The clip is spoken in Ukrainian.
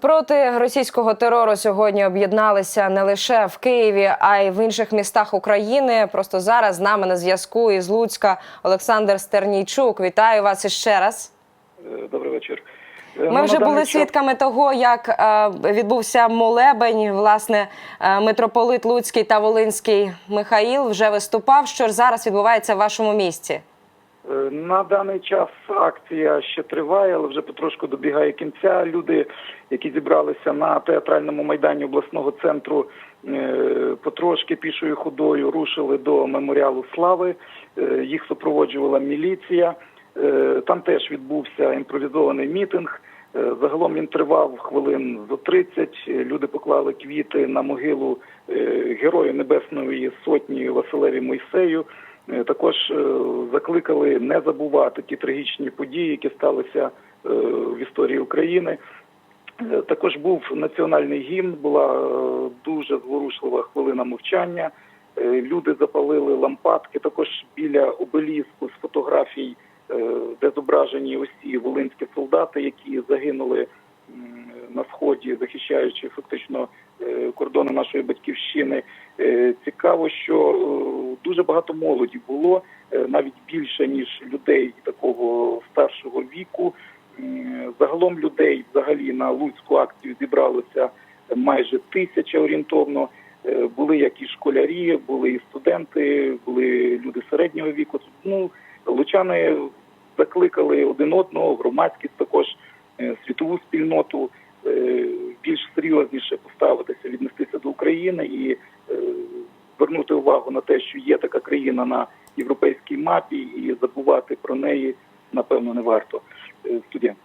Проти російського терору сьогодні об'єдналися не лише в Києві, а й в інших містах України. Просто зараз з нами на зв'язку із Луцька Олександр Стернійчук. Вітаю вас іще раз. Е, Добрий вечір. Е, ну, Ми вже були свідками того, як е, відбувся молебень. Власне, митрополит Луцький та Волинський Михаїл вже виступав. Що ж зараз відбувається в вашому місті? Е, На даний час акція ще триває, але вже потрошку добігає кінця. Люди, які зібралися на театральному майдані обласного центру, е, потрошки пішою ходою рушили до меморіалу слави. Е, Їх супроводжувала міліція. Там теж відбувся імпровізований мітинг. Загалом він тривав хвилин за 30. Е, Люди поклали квіти на могилу Герою Небесної Сотні Василеві Мойсею. Е, Також е, закликали не забувати ті трагічні події, які сталися е, в історії України. Також був національний гімн, була дуже зворушлива хвилина мовчання. Люди запалили лампадки. Також біля обеліску з фотографій, де зображені усі волинські солдати, які загинули на сході, захищаючи фактично кордони нашої батьківщини. Цікаво, що дуже багато молоді було, е, навіть більше ніж людей такого старшого віку. Загалом людей взагалі на луцьку акцію зібралося майже тисяча орієнтовно. Е, Були як і школярі, були і студенти, були люди середнього віку. Ну, лучани закликали один одного, громадськість також е, світову спільноту більш серйозніше поставитися, віднестися до України і звернути увагу на те, що є така країна на європейській мапі, і забувати про неї напевно не варто. студентам. Студент.